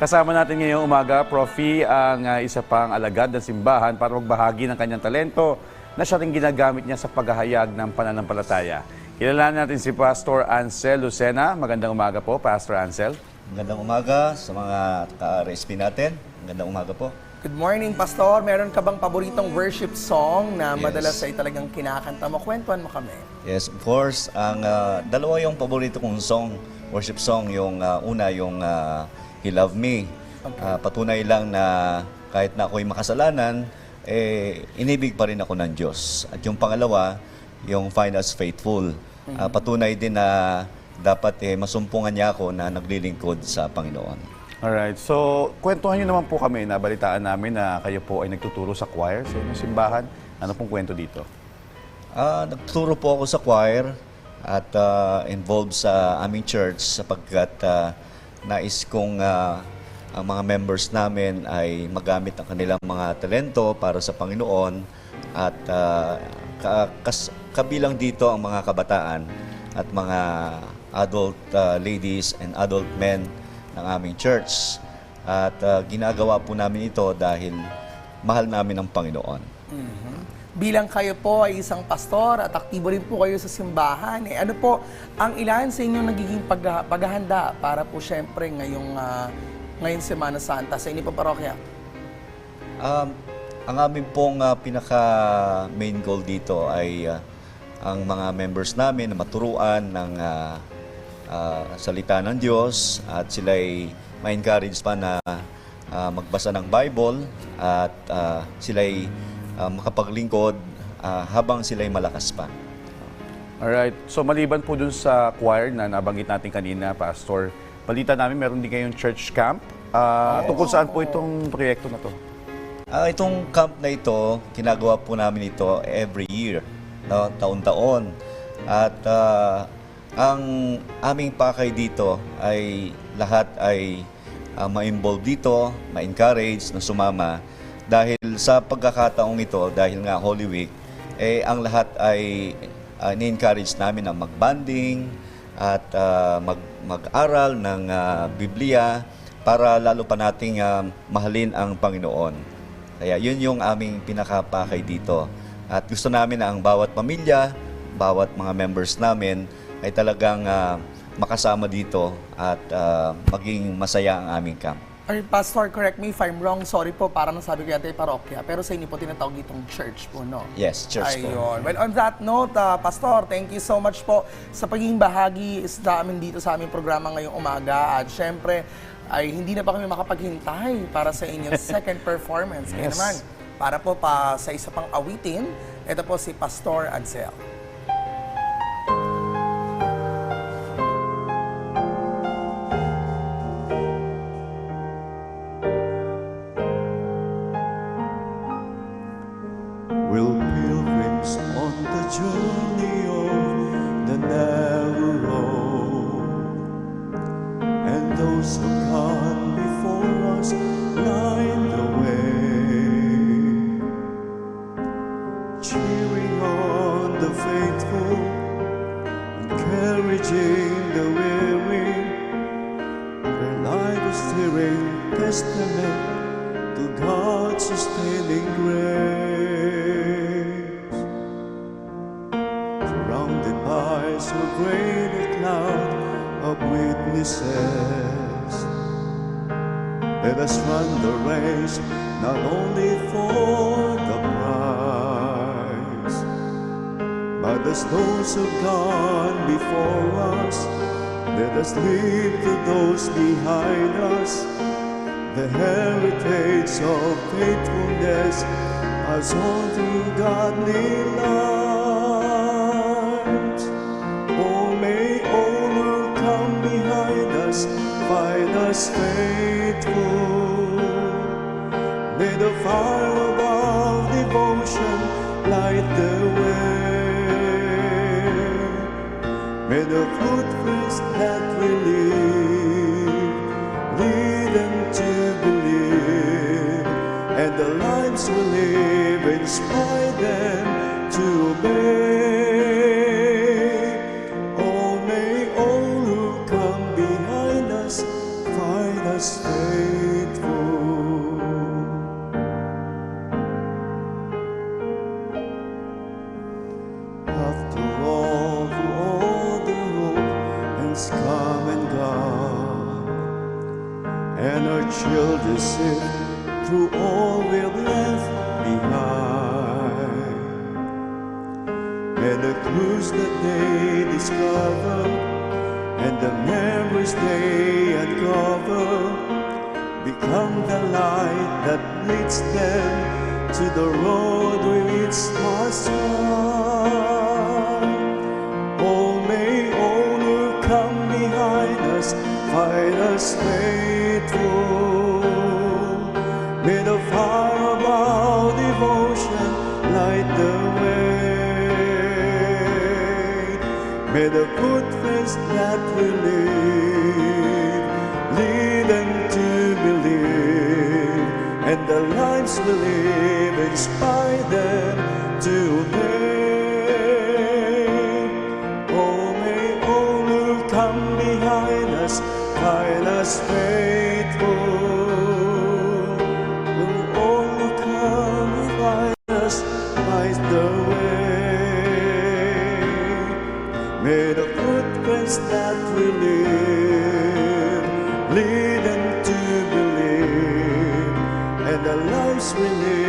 Kasama natin ngayong umaga, Profi, ang ah, isa pang alagad ng simbahan para magbahagi ng kanyang talento na siya rin ginagamit niya sa paghahayag ng pananampalataya. Kilalanin natin si Pastor Ansel Lucena. Magandang umaga po, Pastor Ansel. Magandang umaga sa mga ka-RSP natin. Magandang umaga po. Good morning, Pastor. Meron ka bang paboritong worship song na Yes. madalas ay talagang kinakanta mo? Kwentuhan mo kami. Yes, of course, ang ah, dalawa yung paborito kong song, worship song. Yung ah, una, yung ah, He Love Me. Ah, patunay lang na kahit na ako'y makasalanan, eh, inibig pa rin ako ng Diyos. At yung pangalawa, yung Find Us Faithful. Ah, patunay din na dapat eh, masumpungan niya ako na naglilingkod sa Panginoon. Alright, so kwentuhan niyo naman po kami. Nabalitaan namin na kayo po ay nagtuturo sa choir sa inyong simbahan. Ano pong kwento dito? Ah, nagtuturo po ako sa choir at ah, involved sa aming church sapagkat ah, nais kong ah, ang mga members namin ay magamit ang kanilang mga talento para sa Panginoon at ka- kas- kabilang dito ang mga kabataan at mga adult ah, ladies and adult men ng aming church. At ah, ginagawa po namin ito dahil mahal namin ang Panginoon. Bilang kayo po ay isang pastor at aktibo rin po kayo sa simbahan, eh, ano po ang ilan sa inyong nagiging pag- paghahanda para po syempre ngayong, ah, ngayong Semana Santa sa inyong parokya? Um, ang aming pong ah, pinaka main goal dito ay ah, ang mga members namin na maturuan ng ah, ah, salita ng Diyos at sila'y ma-encourage pa na ah, magbasa ng Bible at ah, sila'y ah, makapaglingkod ah, habang sila'y malakas pa. Alright, so maliban po dun sa choir na nabanggit natin kanina, Pastor, balita namin meron din kayong church camp. Ah, Tungkol saan po itong proyekto na to? Ah, itong camp na ito, ginagawa po namin ito every year, no, taon-taon. At ah, ang aming pakay dito ay lahat ay ah, ma-involve dito, ma-encourage na sumama dahil sa pagkakataong ito, dahil nga Holy Week, eh ang lahat ay ah, ni-encourage namin na mag-banding at ah, mag- mag-aral ng ah, Biblia para lalo pa nating ah, mahalin ang Panginoon. Kaya yun yung aming pinakapakay dito. At gusto namin na ang bawat pamilya, bawat mga members namin ay talagang ah, makasama dito at ah, maging masaya ang aming camp. Ay, Pastor, correct me if I'm wrong. Sorry po, parang nasabi ko yata yung parokya. Pero sa inyo po tinatawag itong church po, no? Yes, church po. Ayun. Well, on that note, ah, Pastor, thank you so much po sa pagiging bahagi sa amin dito sa aming programa ngayong umaga. At syempre, ay hindi na pa kami makapaghintay para sa inyong second performance. Kaya Yes. naman, para po pa sa isa pang awitin, ito po si Pastor Ansel. Those who come before us light the way, cheering on the faithful, encouraging the weary. Their life is steering testament to God's sustaining grace. Surrounded by so great a cloud of witnesses, let us run the race not only for the prize, but as those who've gone before us, let us leave to those behind us the heritage of faithfulness as on to godly light. Oh, may all who come behind us find us faithful. The fire of devotion light the way. May the footprints that we leave lead them to believe, and the lives we live inspire children sit through all we've left behind. And the clues that they discover and the memories they uncover become the light that leads them to the road which May the footprints that we leave lead them to believe, and the lives we live inspire them to obey. Oh, may all who come behind us find us faithful. Lead them to believe, and the lives we live